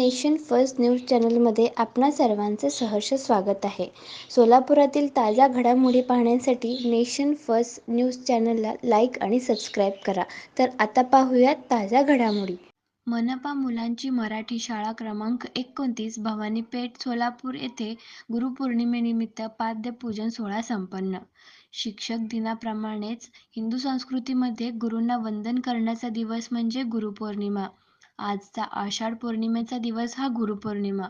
Nation first news चॅनलमध्ये आपणा सर्वांचे सहर्ष स्वागत आहे. सोलापुरातील ताज्या घडामोडी पाहण्यासाठी नेशन फर्स्ट न्यूज चॅनलला लाईक आणि सबस्क्राईब करा. तर आता पाहूयात ताज्या घडामोडी. मनपा मुलांची मराठी शाळा क्रमांक एकोणतीस भवानीपेठ सोलापूर येथे गुरुपौर्णिमेनिमित्त पाद्यपूजन सोहळा संपन्न. शिक्षक दिनाप्रमाणेच हिंदू संस्कृतीमध्ये गुरूंना वंदन करण्याचा दिवस म्हणजे गुरुपौर्णिमा. आजचा आषाढ पौर्णिमेचा दिवस हा गुरुपौर्णिमा.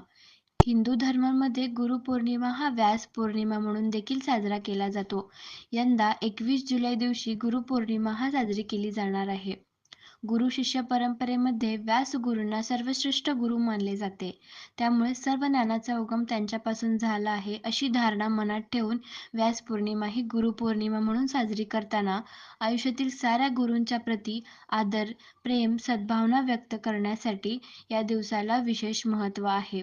हिंदू धर्मामध्ये गुरुपौर्णिमा हा व्यास पौर्णिमा म्हणून देखील साजरा केला जातो. यंदा एकवीस जुलै दिवशी गुरुपौर्णिमा हा साजरी केली जाणार आहे. गुरु शिष्य परंपरेमध्ये व्यास गुरूंना सर्वश्रेष्ठ गुरु मानले जाते. त्यामुळे सर्व ज्ञानाचा उगम त्यांच्यापासून झाला आहे अशी धारणा मनात ठेवून व्यास पौर्णिमा ही गुरुपौर्णिमा म्हणून साजरी करताना आयुष्यातील साऱ्या गुरूंच्या प्रती आदर प्रेम सद्भावना व्यक्त करण्यासाठी या दिवसाला विशेष महत्त्व आहे.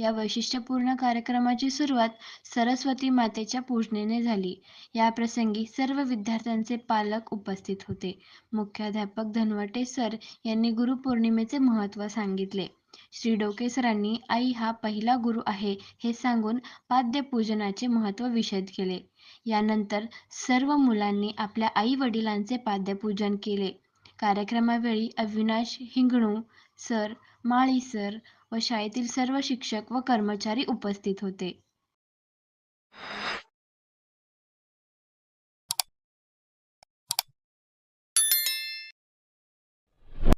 या वैशिष्ट्यपूर्ण कार्यक्रमाची सुरुवात सरस्वती मातेच्या पूजनेने झाली. या प्रसंगी सर्व विद्यार्थ्यांचे पालक उपस्थित होते. मुख्याध्यापक धनवटे सर यांनी गुरुपौर्णिमेचे महत्त्व सांगितले. श्री डोके सरांनी आई हा पहिला गुरु आहे हे सांगून पाद्यपूजनाचे महत्त्व विशद केले. यानंतर सर्व मुलांनी आपल्या आई वडिलांचे पाद्यपूजन केले. कार्यक्रमावेळी अविनाश हिंगणू सर माळी सर व शाळेतील सर्व शिक्षक व कर्मचारी उपस्थित होते.